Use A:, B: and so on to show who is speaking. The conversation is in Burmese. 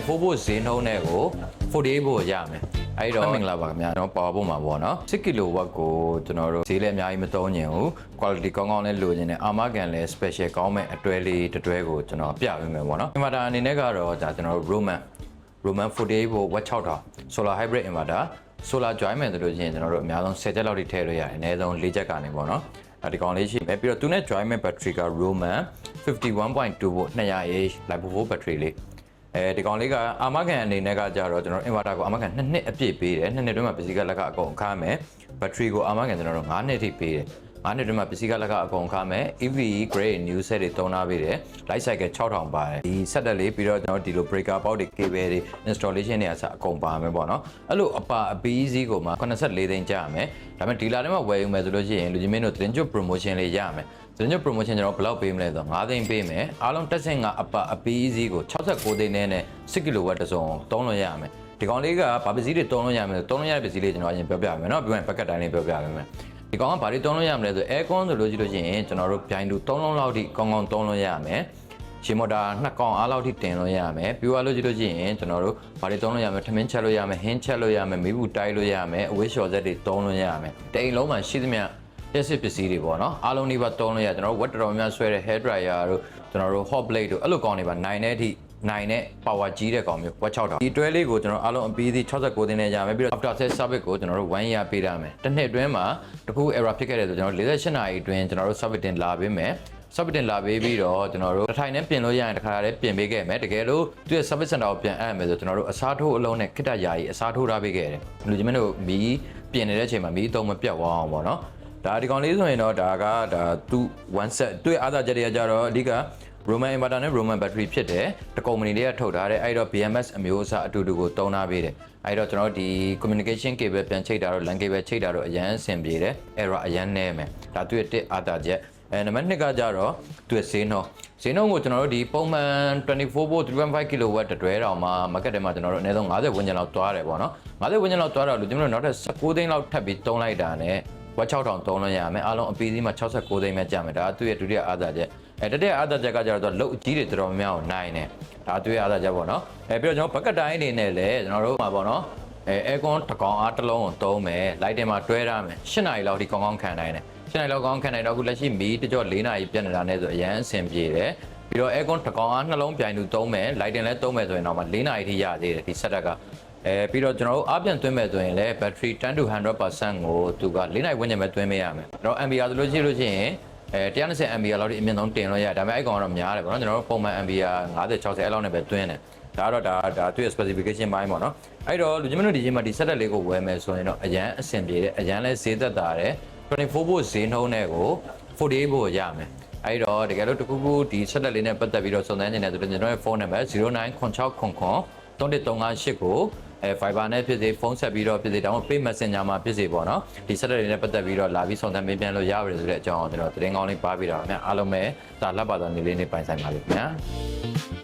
A: 24 volt ဈေးနှုန်းနဲ့ကို48 volt ရမယ်အဲ့တော့မင်္ဂလာပါခင်ဗျာကျွန်တော်ပါဝါဖို့မှာပေါ့နော်6 kW ကိုကျွန်တော်တို့ဈေးလည်းအများကြီးမသုံးညင်ဘူး quality ကောင်းကောင်းလေးလိုချင်တယ်အာမခံလည်း special ကောင်းမဲ့အတွဲလေးတစ်တွဲကိုကျွန်တော်ပြပေးမယ်ပေါ့နော် inverter အနေနဲ့ကတော့ဒါကျွန်တော်တို့ Roman Roman 48 volt watt 6000 solar hybrid inverter solar join မယ်ဆိုလို့ရှိရင်ကျွန်တော်တို့အများဆုံး10ချက်လောက်ထိထည့်လို့ရတယ်အနည်းဆုံး4ချက်ကနေပေါ့နော်အဲဒီကောင်လေးရှိမယ်ပြီးတော့သူနဲ့ join မဲ့ battery က Roman 51.2 volt 200Ah lipo volt battery လေး အဲဒီကောင်လေးကအာမခံအနေနဲ့ကကြတော့ကျွန်တော် inverter ကိုအာမခံ2နှစ်အပြည့်ပေးတယ်2နှစ်တွင်းမှာပစ္စည်းကလက်ကအကုန်အခါမယ် battery ကိုအာမခံကျွန်တော်တို့9နှစ်ထိပေးတယ် 9နှစ်တွင်းမှာပစ္စည်းကလက်ကအကုန်အခါမယ် EV grade new set တွေသုံးထားပေးတယ် light cycle 6000ပါတယ်ဒီ set တက်လေးပြီးတော့ကျွန်တော်ဒီလို breaker box တွေ cable တွေ installation တွေအစအကုန်ပါမယ်ပေါ့နော်အဲ့လိုအပါအပီးစည်းကိုမှ84သိန်းကျရမယ်ဒါပေမဲ့ဒီလာထဲမှာဝယ်ယူမယ်ဆိုလို့ရှိရင်လူကြီးမင်းတို့တင်ကျွတ် promotion လေးရမယ်တင်ကျွတ် promotion ကျွန်တော်ဘယ်လောက်ပေးမလဲဆိုတော့9သိန်းပေးမယ်အားလုံးတက်ဆင့်ကအပါအပီးစည်းကို69သိန်းနဲ့နဲ့10 kW တစုံသုံးလို့ရမယ်ဒီကောင်လေးကဘာပစ္စည်းတွေသုံးလို့ရမလဲသုံးလို့ရတဲ့ပစ္စည်းလေးကျွန်တော်အရင်ပြောပြမယ်เนาะပြီးရင် packet တိုင်းလေးပြောပြပေးမယ် ဒီကောင်ကဘာတွေသုံးလို့ရမလဲဆို aircon ဆိုလို့ရှိလို့ရှိရင်ကျွန်တော်တို့ပြိုင်တူ3လုံးလောက်ထိကောင်းကောင်းသုံးလို့ရမယ်ရှင်မော်တာနှစ်ကောင်အားလောက်ထိတင်လို့ရမယ်ပြီးသွားလို့ရှိလို့ရှိရင်ကျွန်တော်တို့ဘာတွေသုံးလို့ရမလဲထမင်းချက်လို့ရမယ်ဟင်းချက်လို့ရမယ်မီးဘူးတိုက်လို့ရမယ်အဝေးလျှော်ဆက်တွေသုံးလို့ရမယ်တိမ်လုံးမှာရှိသမျှရက်စစ်ပစ္စည်းတွေပေါ့နော်အားလုံးဒီပါသုံးလို့ရကျွန်တော်တို့ဝက်တော်တော်များဆွဲတဲ့ hair dryer တို့ကျွန်တော်တို့ hot blade တို့အဲ့လိုကောင်တွေပါနိုင်တဲ့အထိ နိုင်တဲ့ power ကြီးတဲ့ကောင်မျိုးဝက်6တောင်ဒီတွဲလေးကိုကျွန်တော်အားလုံးအပြီးစီ69သိန်းနဲ့ရမယ်ပြီးတော့ after sales service ကိုကျွန်တော်တို့1 year ပေးရမယ်တစ်နှစ်အတွင်းမှာတခု error ဖြစ်ခဲ့တဲ့ဆိုကျွန်တော်တို့48နာရီအတွင်းကျွန်တော်တို့ service တင်လာပေးမယ် service တင်လာပေးပြီးတော့ကျွန်တော်တို့တစ်ထိုင်နဲ့ပြင်လို့ရရင်တစ်ခါတည်းပြင်ပေးခဲ့မယ်တကယ်လို့သူရဲ့ service center ကိုပြန်အပ်မယ်ဆိုကျွန်တော်တို့အစားထိုးအလုံးနဲ့ခိတ္တယာယီအစားထိုးထားပေးခဲ့တယ်လူကြီးမင်းတို့မီးပြင်နေတဲ့အချိန်မှာမီးအသုံးမပြတ်သွားအောင်ပေါ့နော်ဒါဒီကောင်လေးဆိုရင်တော့ဒါကဒါသူ1 set သူ့ရဲ့အားသာချက်တွေကကြတော့အဓိက Roman inverter နဲ့ Roman battery ဖြစ်တယ်တကုမ္ပဏီတွေကထုတ်ထားတယ်အဲ့တော့ BMS အမျိုးအစားအတူတူကိုတုံးထားပေးတယ်အဲ့တော့ကျွန်တော်တို့ဒီ communication cable ပြန်ချိတ်တာတော့ LAN cable ချိတ်တာတော့အရန်အဆင်ပြေတယ် error အရန်နည်းမယ်ဒါသူ့ရဲ့တစ်အားသာချက်အဲနံပါတ်2ကကြတော့သူ့ရဲ့ဈေးနှုန်းဈေးနှုန်းကိုကျွန်တော်တို့ဒီပုံမှန်24 volt 3.5 kW တတွဲတောင်မှ market ထဲမှာကျွန်တော်တို့အနည်းဆုံး50ဝန်းကျင်လောက်သွားတယ်ပေါ့နော်50ဝန်းကျင်လောက်သွားတော့လူကျွန်တော်တို့နောက်ထပ်19သိန်းလောက်ထပ်ပြီးတုံးလိုက်တာနဲ့ဝက်6000သုံးလို့ရမယ်အားလုံးအပီးစီးမှာ69သိန်းပဲကြာမယ်ဒါကသူ့ရဲ့ဒုတိယအားသာချက် အဲတတိယအားသာချက်ကကြတော့လုတ်အကြီးတွေတော်တော်များများကိုနိုင်တယ်ဒါသူ့ရဲ့အားသာချက်ပေါ့နော်အဲပြီးတော့ကျွန်တော်ဘက်ကတိုင်းအနေနဲ့လည်းကျွန်တော်တို့မှာပေါ့နော်အဲအဲကွန်တစ်ကောင်အားတစ်လုံးကိုသုံးမယ်လိုက်တင်မှာတွဲရမယ်8နာရီလောက်ဒီကောင်းကောင်းခံနိုင်တယ်8နာရီလောက်ကောင်းခံနိုင်တော့အခုလက်ရှိမီးတကြော့4နာရီပြတ်နေတာနဲ့ဆိုအရန်အဆင်ပြေတယ်ပြီးတော့ aircon တစ်ကောင်အားနှလုံးပြိုင်တူသုံးမယ် lighting လည်းသုံးမယ်ဆိုရင်တော့မှ4နာရီထိရသေးတယ်ဒီ setup ကအဲပြီးတော့ကျွန်တော်တို့အပြန်သွင်းမယ်ဆိုရင်လည်း battery 10 to 100%ကိုသူက4နာရီဝန်းကျင်ပဲသွင်းပေးရမယ်အဲ့တော့ ampere ဆိုလို့ရှိလို့ရှိရင် အဲ120 ampere လောက်ဒီအမြင့်ဆုံးတင်လို့ရတယ်ဒါပေမဲ့အဲ့ကောင်ကတော့များတယ်ပေါ့နော်ကျွန်တော်တို့ပုံမှန် ampere 50 60အဲ့လောက်နဲ့ပဲသွင်းတယ်ဒါကတော့ဒါဒါသူ့ရဲ့ specification ဘိုင်းပေါ့နော်အဲ့တော့လူချင်းမတို့ဒီချိန်မှာဒီ setup လေးကိုဝယ်မယ်ဆိုရင်တော့အရန်အဆင်ပြေတယ်အရန်လဲဈေးသက်သာတယ်24 volt ဈေးနှုန်းနဲ့ကို48 volt ရမယ်အဲ့တော့တကယ်လို့တခုခုဒီ setup လေးနဲ့ပတ်သက်ပြီးတော့စုံစမ်းနေတယ်ဆိုတော့ကျွန်တော်ရဲ့ phone number 099600 3158ကို အဲ Viber နဲ့ဖြစ်စေဖုန်းဆက်ပြီးတော့ဖြစ်စေတောင်း Pay Messenger မှာဖြစ်စေပေါ့နော်ဒီ setup တွေနဲ့ပတ်သက်ပြီးတော့လာပြီးစုံစမ်းမေးမြန်းလို့ရပါတယ်ဆိုတဲ့အကြောင်းကိုကျွန်တော်သတင်းကောင်းလေးပါပြီးတော့ခင်ဗျာအားလုံးပဲဒါလက်ပါတော်နေလေးနေပိုင်ဆိုင်ပါလိမ့်ခင်ဗျာ